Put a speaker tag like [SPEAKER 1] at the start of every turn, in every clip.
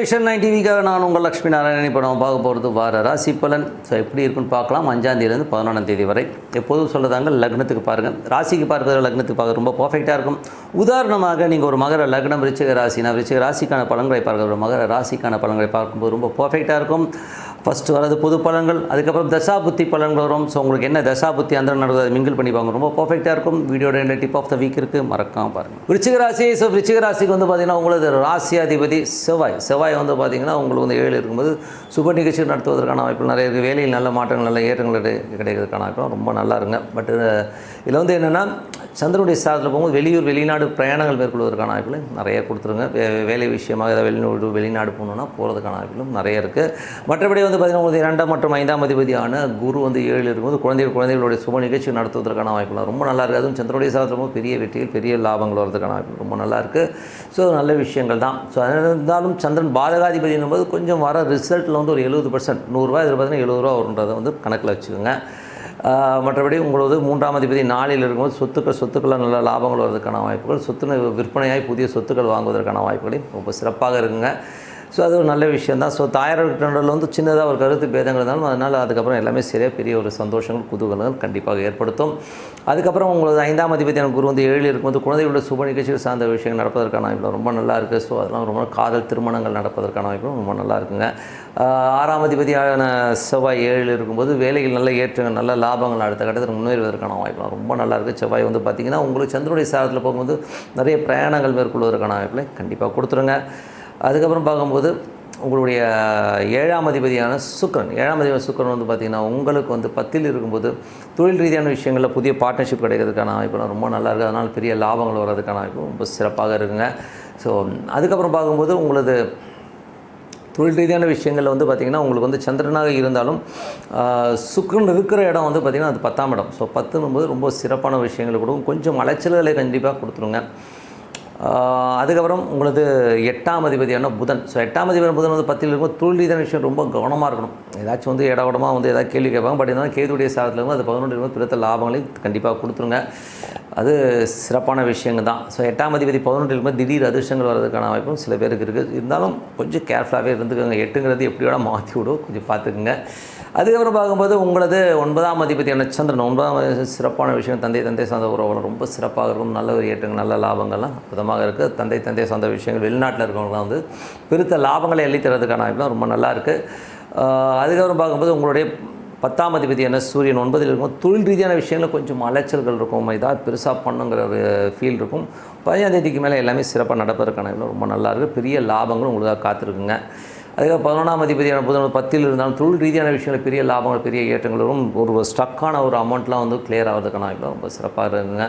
[SPEAKER 1] Vision nine டிவிக்காக நான் உங்கள் லக்ஷ்மி நாராயணன் இப்போ நம்ம பார்க்க போகிறது வார ராசி பலன். ஸோ எப்படி இருக்குன்னு பார்க்கலாம். அஞ்சாந்தேதியிலேருந்து பதினொன்றாம் தேதி வரை. எப்போதும் சொல்லதாங்க லக்னத்துக்கு பாருங்கள் ராசிக்கு பார்க்குறது லக்னத்துக்கு பார்க்க ரொம்ப பர்ஃபெக்டாக இருக்கும். உதாரணமாக நீங்கள் ஒரு மகர லக்னம் விருச்சிக ராசினா விருச்சிக ராசிக்கான பலன்களை பார்க்குற ஒரு மகர ராசிக்கான பலன்களை பார்க்கும்போது ரொம்ப பர்ஃபெக்டாக இருக்கும். ஃபஸ்ட்டு வரது பொது பலன்கள் அதுக்கப்புறம் தசாபுத்தி பலன்கள் வரும். ஸோ உங்களுக்கு என்ன தசாபுத்தி அந்த நடக்குது அதை மிங்கிள் பண்ணி ரொம்ப பர்ஃபெக்டாக இருக்கும். வீடியோட என்ன டிப் ஆஃப் த வீக் இருக்குது மறக்காம பாருங்கள் விருச்சிக ராசி ஸோ விருச்சிகராசிக்கு வந்து பார்த்தீங்கன்னா உங்களது ராசியாதிபதி செவ்வாய். செவ்வாய் வந்து பார்த்தீங்கன்னா உங்களுக்கு வந்து ஏழு இருக்கும்போது சுப நிகழ்ச்சி நடத்துவதற்கான வாய்ப்பு நிறைய இருக்குது வேலையில் நல்ல மாற்றங்கள் நல்ல ஏற்றங்கள் கிடைக்கிறதுக்கான வாய்ப்பு ரொம்ப நல்லா இருங்க பட் இதில் வந்து என்னென்னா சந்திரனுடைய சாதத்தில் போகும்போது வெளியூர் வெளிநாடு பிரயாணங்கள் மேற்கொள்வதற்கான வாய்ப்புகளும் நிறைய கொடுத்துருங்க. வே- வேலை விஷயமாக ஏதாவது வெளிநாடு வெளிநாடு போகணுன்னா போகிறதுக்கான வாய்ப்புகளும் நிறைய இருக்குது மற்றபடி வந்து பார்த்திங்கன்னா உங்களுக்கு இரண்டாம் மற்றும் ஐந்தாம் அதிபதியான குரு வந்து ஏழு இருக்கும்போது குழந்தைகள் குழந்தைகளுடைய சுப நிகழ்ச்சி நடத்துவதற்கான வாய்ப்புகள் ரொம்ப நல்லா இருக்குது அதுவும் சந்திரனுடைய சாதத்தில் போகும்போது பெரிய வெற்றிகள் பெரிய லாபங்கள் வரதுக்கான வாய்ப்பு ரொம்ப நல்லா இருக்குது ஸோ நல்ல விஷயங்கள் தான். ஸோ இருந்தாலும் சந்திரன் பாலகாதிபதி போது கொஞ்சம் வர ரிசல்ட்டில் வந்து ஒரு எழுபது பர்சன்ட் நூறுரூவா இதில் பார்த்தீங்கன்னா எழுபது ரூபா வருன்றதை வந்து கணக்கில் வச்சுக்கோங்க. மற்றபடி உங்களது மூன்றாம் அதிபதி நாளில் இருக்கும்போது சொத்துக்கள் சொத்துக்களில் நல்ல லாபங்கள் வருவதற்கான வாய்ப்புகள். சொத்து விற்பனையாய் புதிய சொத்துக்கள் வாங்குவதற்கான வாய்ப்புகளையும் ரொம்ப சிறப்பாக இருக்குங்க. ஸோ அது ஒரு நல்ல விஷயம் தான் ஸோ தாயாரில் வந்து சின்னதாக ஒரு கருத்து பேதங்கள் இருந்தாலும் அதனால் அதுக்கப்புறம் எல்லாமே சரியாக பெரிய ஒரு சந்தோஷங்கள் குதூகலங்கள் கண்டிப்பாக ஏற்படுத்தும். அதுக்கப்புறம் உங்களது ஐந்தாம் அதிபதியான குரு வந்து ஏழில் இருக்கும்போது குழந்தைகளோட சுப நிகழ்ச்சிகள் சார்ந்த விஷயங்கள் நடப்பதற்கான வாய்ப்பு ரொம்ப நல்லா இருக்குது ஸோ அதெல்லாம் ரொம்ப காதல் திருமணங்கள் நடப்பதற்கான வாய்ப்பு ரொம்ப நல்லா இருக்குங்க. ஆறாம் அதிபதியான செவ்வாய் ஏழில் இருக்கும்போது வேலையில் நல்ல ஏற்றங்கள் நல்ல லாபங்கள் அடுத்த கட்டத்தில் முன்னேறுவதற்கான வாய்ப்புலாம் ரொம்ப நல்லா இருக்குது செவ்வாய் வந்து பார்த்திங்கன்னா உங்களுக்கு சந்திரனுடைய சாரத்தில் போகும்போது நிறைய பிரயாணங்கள் மேற்கொள்வதற்கான வாய்ப்புகளை கண்டிப்பாக கொடுத்துருங்க. அதுக்கப்புறம் பார்க்கும்போது உங்களுடைய ஏழாம் அதிபதியான சுக்கரன் ஏழாம் அதிபதி சுக்கிரன் வந்து பார்த்திங்கன்னா உங்களுக்கு வந்து பத்தில் இருக்கும்போது தொழில் ரீதியான விஷயங்களில் புதிய பார்ட்னர்ஷிப் கிடைக்கிறதுக்கான வாய்ப்புலாம் ரொம்ப நல்லா இருக்குது அதனால் பெரிய லாபங்கள் வர்றதுக்கான அமைப்பு ரொம்ப சிறப்பாக இருக்குங்க. ஸோ அதுக்கப்புறம் பார்க்கும்போது உங்களது தொழில் ரீதியான விஷயங்களில் வந்து பார்த்திங்கன்னா உங்களுக்கு வந்து சந்திரனாக இருந்தாலும் சுக்கரன் இருக்கிற இடம் வந்து பார்த்திங்கன்னா அது பத்தாம் இடம். ஸோ பத்துன்னும் போது ரொம்ப சிறப்பான விஷயங்களை கொடுக்கும். கொஞ்சம் அலைச்சல்களை கண்டிப்பாக கொடுத்துருங்க. அதுக்கப்புறம் உங்களது எட்டாம் அதிபதியான புதன். ஸோ எட்டாம் அதிபதியான புதன் வந்து பத்தில் இருக்கும் தொழில் விஷயம் ரொம்ப கவனமாக இருக்கணும். ஏதாச்சும் வந்து இடவடமாக வந்து ஏதாவது கேள்வி கேட்பாங்க. பட் இருந்தாலும் கேதுடைய சாதத்தில் இருக்கும் அது பதினொன்று இருக்கும் பிறத்த லாபங்களையும் கண்டிப்பாக கொடுத்துருங்க. அது சிறப்பான விஷயங்க தான். ஸோ எட்டாம் அதிபதி பதினொன்றில் இருக்கும் திடீர் அதிர்ஷ்டங்கள் வர்றதுக்கான வாய்ப்பும் சில பேருக்கு இருக்குது இருந்தாலும் கொஞ்சம் கேர்ஃபுல்லாகவே இருந்துக்கோங்க. எட்டுங்கிறது எப்படியோட மாற்றி விடும். கொஞ்சம் பார்த்துக்குங்க அதுக்கப்புறம் பார்க்கும்போது உங்களது ஒன்பதாம் அதிபதியான சந்திரன். ஒன்பதாம் சிறப்பான விஷயம். தந்தை தந்தை சார்ந்த உறவுகள் ரொம்ப சிறப்பாக இருக்கும். நல்ல ஒரு ஏற்றங்கள் நல்ல லாபங்கள்லாம். அற்புதமாக இருக்குது தந்தை தந்தை சொந்த விஷயங்கள் வெளிநாட்டில் இருக்கவங்களாம் வந்து பெருத்த லாபங்களை எள்ளித்தரதுக்கான வாய்ப்புலாம் ரொம்ப நல்லா இருக்குது அதுக்கப்புறம் பார்க்கும்போது உங்களுடைய பத்தாம் அதிபதியான சூரியன் ஒன்பதில் இருக்கும். தொழில் ரீதியான விஷயங்களில் கொஞ்சம் அலைச்சல்கள் இருக்கும். இதாக பெருசாக பண்ணுங்கிற ஒரு ஃபீல் இருக்கும். பதினஞ்சாம் தேதிக்கு மேலே எல்லாமே சிறப்பாக நடப்பதற்கான ரொம்ப நல்லா இருக்குது பெரிய லாபங்களும் உங்களுக்காக காத்திருக்குங்க. அதுக்கப்புறம் பதினொன்றாம் அதிபதியான புதன் பத்தில் இருந்தாலும் தொழில் ரீதியான விஷயங்கள் பெரிய லாபங்கள் பெரிய ஏற்றங்களும் ஒரு ஸ்டக்கான ஒரு அமௌண்ட்லாம் வந்து கிளியர் ஆகிறதுக்கான வாய்ப்பு ரொம்ப சிறப்பாக இருக்குங்க.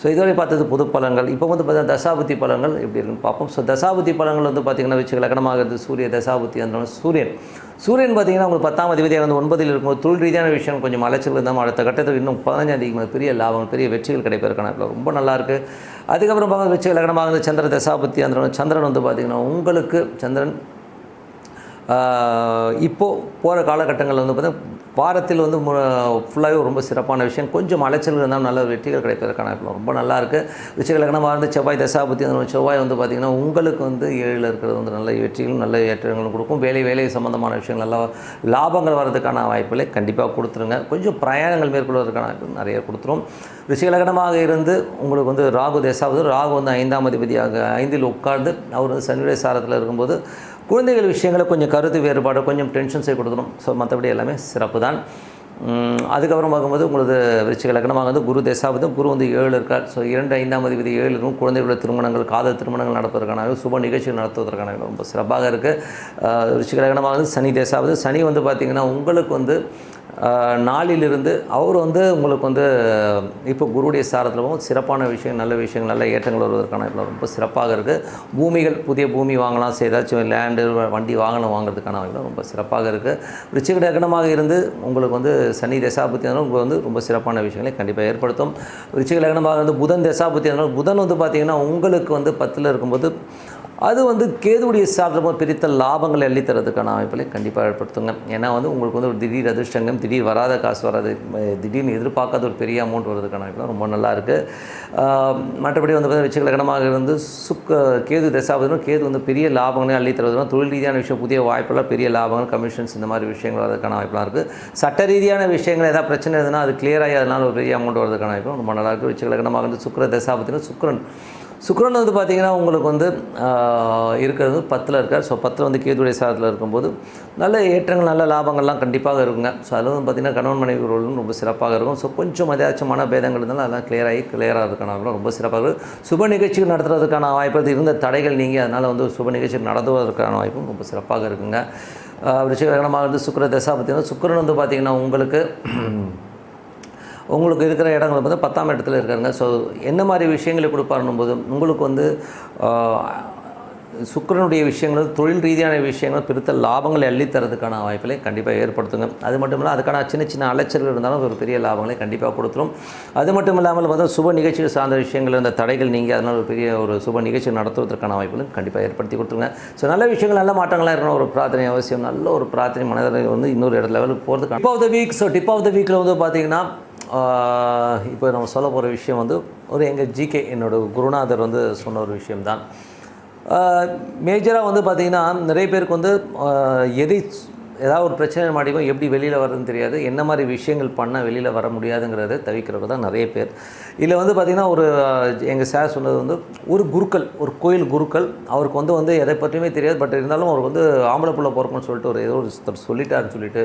[SPEAKER 1] ஸோ இதுவரை பார்த்தது புது பலன்கள் இப்போ வந்து பார்த்தீங்கன்னா தசாபுத்தி பலன்கள் எப்படி இருக்குன்னு பார்ப்போம். ஸோ தசாபுத்தி பலன்கள் வந்து பார்த்திங்கன்னா வச்சு லக்கணமாகிறது சூரிய தசாபுத்தி அந்த சூரியன். சூரியன் பார்த்தீங்கன்னா உங்களுக்கு பத்தாம் அதிபதியாக வந்து ஒன்பதில் இருக்கும்போது தொழில் ரீதியான விஷயம் கொஞ்சம் அலைச்சல் இருந்தாலும் அடுத்த கட்டத்தில் இன்னும் பதினஞ்சாம் தேதி மேலே பெரிய லாபம் பெரிய வெற்றிகள் கிடைப்பதற்கான ரொம்ப நல்லாயிருக்கு அதுக்கப்புறம் பார்க்க வச்சு லக்கணமாக இருந்து சந்திர தசாபுத்தி அந்த சந்திரன் வந்து பார்த்திங்கன்னா உங்களுக்கு சந்திரன் இப்போது போகிற காலகட்டங்களில் வந்து பார்த்திங்கன்னா வாரத்தில் வந்து ஃபுல்லாகவே ரொம்ப சிறப்பான விஷயம். கொஞ்சம் அலைச்சல் இருந்தாலும் நல்ல வெற்றிகள் கிடைப்பதற்கான ரொம்ப நல்லா இருக்குது ரிச்சகலக்கணமாக இருந்து செவ்வாய் தசாபத்தி அந்த செவ்வாய் வந்து பார்த்திங்கன்னா உங்களுக்கு வந்து ஏழில் இருக்கிறது வந்து நல்ல வெற்றிகளும் நல்ல ஏற்றங்களும் கொடுக்கும். வேலை வேலை சம்மந்தமான விஷயங்கள் நல்லா லாபங்கள் வர்றதுக்கான வாய்ப்புகளை கண்டிப்பாக கொடுத்துருங்க. கொஞ்சம் பிரயாணங்கள் மேற்கொள்வதற்கான வாய்ப்பு நிறைய கொடுத்துரும். விஷயலகணமாக இருந்து உங்களுக்கு வந்து ராகு தேசாவது ராகு வந்து ஐந்தாம் அதிபதியாக ஐந்தில் உட்கார்ந்து அவர் வந்து சனியுடைய சாரத்தில் இருக்கும்போது குழந்தைகள் விஷயங்களை கொஞ்சம் கருத்து வேறுபாடு கொஞ்சம் டென்ஷன்ஸை கொடுத்துரும் ஸோ மற்றபடி எல்லாமே சிறப்பு தான் அதுக்கப்புறம் பார்க்கும்போது உங்களது விருச்சிக லக்னமாக வந்து குரு தேசாவது குரு வந்து ஏழு இருக்கார். ஸோ இரண்டு ஐந்தாம் அதிபதி ஏழு இருக்கும். குழந்தைகளுடைய திருமணங்கள் காதல் திருமணங்கள் நடப்பதற்கான சுப நிகழ்ச்சிகள் நடத்துவதற்கான ரொம்ப சிறப்பாக இருக்குது விருச்சிக லக்னமாக வந்து சனி தேசாவது சனி வந்து பார்த்திங்கன்னா உங்களுக்கு வந்து நாளிலிருந்து அவர் வந்து உங்களுக்கு வந்து இப்போ குருடைய சாரத்தில் போகும் சிறப்பான விஷயம் நல்ல விஷயங்கள் நல்ல ஏற்றங்கள் வருவதற்கான இப்போ ரொம்ப சிறப்பாக இருக்குது பூமிகள் புதிய பூமி வாங்கலாம் ஏதாச்சும் லேண்டு வண்டி வாங்கலாம் வாங்குறதுக்கான வாய்ப்பு ரொம்ப சிறப்பாக இருக்குது ரிச்சிக லக்னமாக இருந்து உங்களுக்கு வந்து சனி தசாபுத்தி உங்களுக்கு வந்து ரொம்ப சிறப்பான விஷயங்களை கண்டிப்பாக ஏற்படுத்தும். ரிச்சிக லக்னமாக இருந்து புதன் தசாபுத்தி புதன் வந்து பார்த்திங்கன்னா உங்களுக்கு வந்து பத்தில் இருக்கும்போது அது வந்து கேதுடைய சாதமாக பிரித்த லாபங்களை அள்ளித்தரதுக்கான அமைப்புகளை கண்டிப்பாக ஏற்படுத்துங்க. ஏன்னா வந்து உங்களுக்கு வந்து ஒரு திடீர் அதிர்ஷ்டங்கம் திடீர் வராத காசு வராது திடீர்னு எதிர்பார்க்காத ஒரு பெரிய அமௌண்ட் வரதுக்கான அமைப்புலாம் ரொம்ப நல்லா இருக்குது மற்றபடி வந்து பார்த்தீங்கன்னா வச்சுக்க இருந்து சுக்க கேது தசாபதினும் கேது வந்து பெரிய லாபங்களை அள்ளித்தரதுனா தொழில் ரீதியான விஷயம் புதிய வாய்ப்புகள் பெரிய லாபங்கள் கமிஷன்ஸ் இந்த மாதிரி விஷயங்கள் வரதுக்கான வாய்ப்புலாம் இருக்குது சட்ட ரீதியான விஷயங்கள் ஏதாவது பிரச்சனை இருந்ததுன்னா அது கிளியர் ஆகி அதனால் ஒரு பெரிய அமௌண்ட் வரதுக்கான வாய்ப்பு ரொம்ப நல்லா இருக்குது வச்சுக்க இருந்து வந்து சுக்கர தசாபத்தினும் சுக்கரன் சுக்கரன் வந்து பார்த்திங்கன்னா உங்களுக்கு வந்து இருக்கிறது பத்தில் இருக்கார். ஸோ பத்தில் வந்து கேதுடைய சாரத்தில் இருக்கும்போது நல்ல ஏற்றங்கள் நல்ல லாபங்கள்லாம் கண்டிப்பாக இருக்குங்க. ஸோ அதில் வந்து பார்த்திங்கன்னா கணவன் மனைவி உறவுகளும் ரொம்ப சிறப்பாக இருக்கும். ஸோ கொஞ்சம் ஏதாச்சும் பேதங்கள் இருந்தாலும் அதெல்லாம் கிளியர் ஆகி கிளியர் ரொம்ப சிறப்பாக இருக்கும். சுப நிகழ்ச்சிகள் நடத்துறதுக்கான வாய்ப்பு இருந்த தடைகள் நீங்கள் அதனால் வந்து சுப நிகழ்ச்சிகள் நடத்துவதற்கான வாய்ப்பும் ரொம்ப சிறப்பாக இருக்குங்க. விஷயகரமாக இருந்து சுக்கர தசா பார்த்திங்கன்னா சுக்கரன் வந்து பார்த்திங்கன்னா உங்களுக்கு உங்களுக்கு இருக்கிற இடங்கள் வந்து பத்தாம் இடத்துல இருக்காருங்க. ஸோ என்ன மாதிரி விஷயங்களை கொடுப்பாருன்னும் போது உங்களுக்கு வந்து சுக்கரனுடைய விஷயங்கள் தொழில் ரீதியான விஷயங்கள் பெருத்த லாபங்களை அள்ளித்தரதுக்கான வாய்ப்புகளை கண்டிப்பாக ஏற்படுத்துங்க. அது மட்டும் இல்லை அதுக்கான சின்ன சின்ன அலைச்சல்கள் இருந்தாலும் ஒரு பெரிய லாபங்களை கண்டிப்பாக கொடுத்துரும். அது மட்டும் இல்லாமல் பார்த்தா சுப நிகழ்ச்சிகள் சார்ந்த விஷயங்கள் இந்த தடைகள் நீங்கள் அதனால் ஒரு பெரிய ஒரு சுப நிகழ்ச்சி நடத்துவதற்கான வாய்ப்புகளும் கண்டிப்பாக ஏற்படுத்தி கொடுத்துருங்க. ஸோ நல்ல விஷயங்கள் நல்ல மாற்றங்களாக இருக்கணும். ஒரு பிரார்த்தனை அவசியம் நல்ல ஒரு பிரார்த்தனை மனதில் வந்து இன்னொரு இடத்துல லெவலுக்கு போகிறதுக்கு tip of the week so tip of the வீக்கில் வந்து பார்த்திங்கன்னா இப்போ நம்ம சொல்ல போகிற விஷயம் வந்து ஒரு எங்கள் ஜிகே என்னோடய குருநாதர் வந்து சொன்ன ஒரு விஷயம்தான். மேஜராக வந்து பார்த்திங்கன்னா நிறைய பேருக்கு வந்து எதை ஏதாவது ஒரு பிரச்சனை மாட்டிக்கும் எப்படி வெளியில் வரதுன்னு தெரியாது. என்ன மாதிரி விஷயங்கள் பண்ணால் வெளியில் வர முடியாதுங்கிறத தவிக்கிறவங்க தான் நிறைய பேர். இதில் வந்து பார்த்திங்கன்னா ஒரு எங்கள் சார் சொன்னது வந்து ஒரு குருக்கள் ஒரு கோயில் குருக்கள் அவருக்கு வந்து வந்து எதை பற்றியுமே தெரியாது. பட் இருந்தாலும் அவருக்கு வந்து ஆம்பளை புள்ள பிறக்கும்னு சொல்லிட்டு ஒரு ஏதோ ஒரு சொல்லிட்டாருன்னு சொல்லிட்டு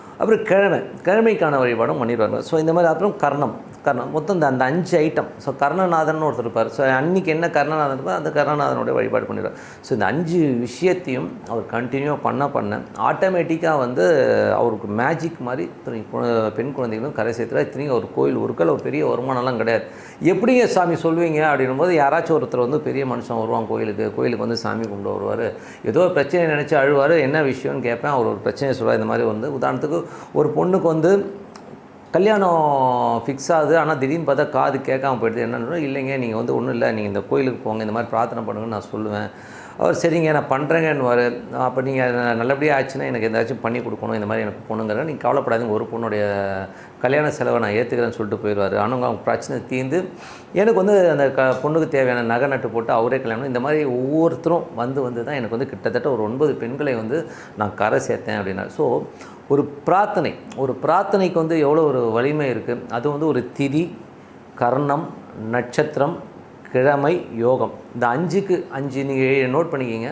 [SPEAKER 1] அப்புறம் கிழமை கிழமைக்கான வழிபாடும் பண்ணிடுவாங்க ஸோ இந்த மாதிரி அப்புறம் கர்ணம். கர்ணம். மொத்தம் இந்த அந்த அஞ்சு ஐட்டம் ஸோ கர்ணநாதன் ஒருத்தர் இருப்பார். ஸோ அன்றைக்கி என்ன கர்ணநாதன் இருப்பார் அந்த கர்ணநாதனுடைய வழிபாடு பண்ணிடுவார். ஸோ இந்த அஞ்சு விஷயத்தையும் அவர் கண்டினியூ பண்ண பண்ண ஆட்டோமேட்டிக்காக வந்து அவருக்கு மேஜிக் மாதிரி இத்தனை பெண் குழந்தைகளும் கரை சேர்த்துறா இத்தனையும் ஒரு கோயில் உருக்கள் ஒரு பெரிய வருமானம்லாம் கிடையாது. எப்படிங்க சாமி சொல்லுவீங்க அப்படின்னும் போது யாராச்சும் ஒருத்தர் வந்து பெரிய மனுஷன் வருவான் கோயிலுக்கு கோயிலுக்கு வந்து சாமி கும்பிட்டு வருவார். ஏதோ பிரச்சனை நினச்சி அழுவார். என்ன விஷயம்னு கேட்பேன். அவர் ஒரு பிரச்சனையை சொல்லுவார். இந்த மாதிரி வந்து உதாரணத்துக்கு ஒரு பொண்ணுக்கு வந்து கல்யாணம் ஃபிக்ஸ் ஆகுது ஆனால் திடீர்னு பார்த்தா காது கேட்காம போயிடுது. என்னன்னு இல்லைங்க நீங்கள் வந்து ஒன்றும் இல்லை நீங்கள் இந்த கோயிலுக்கு போங்க இந்த மாதிரி பிரார்த்தனை பண்ணுங்கன்னு நான் சொல்லுவேன். அவர் சரிங்க நான் பண்ணுறேங்கன்னு அப்போ நீங்கள் நல்லபடியாக ஆச்சுன்னா எனக்கு ஏதாச்சும் பண்ணி கொடுக்கணும் இந்த மாதிரி எனக்கு பொண்ணுங்கிற நீங்கள் கவலைப்படாதீங்க ஒரு பொண்ணுடைய கல்யாண செலவை நான் ஏற்றுக்கிறேன்னு சொல்லிட்டு போயிடுவார். ஆனால் அவங்க பிரச்சனை தீர்ந்து எனக்கு வந்து அந்த க பொண்ணுக்கு தேவையான நகை நட்டு போட்டு அவரே கல்யாணம் இந்த மாதிரி ஒவ்வொருத்தரும் வந்து வந்து தான் எனக்கு வந்து கிட்டத்தட்ட ஒரு ஒன்பது பெண்களை வந்து நான் கரை சேர்த்தேன் அப்படின்னா ஸோ ஒரு பிரார்த்தனை ஒரு பிரார்த்தனைக்கு வந்து எவ்வளோ ஒரு வலிமை இருக்குது அது வந்து ஒரு திதி கர்ணம் நட்சத்திரம் கிழமை யோகம். இந்த அஞ்சுக்கு அஞ்சு நீங்கள் நோட் பண்ணிக்கிங்க.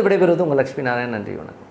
[SPEAKER 1] உங்களிடத்து விடைபெறுவது உங்கள் லட்சுமி நாராயணன் நன்றி வணக்கம்.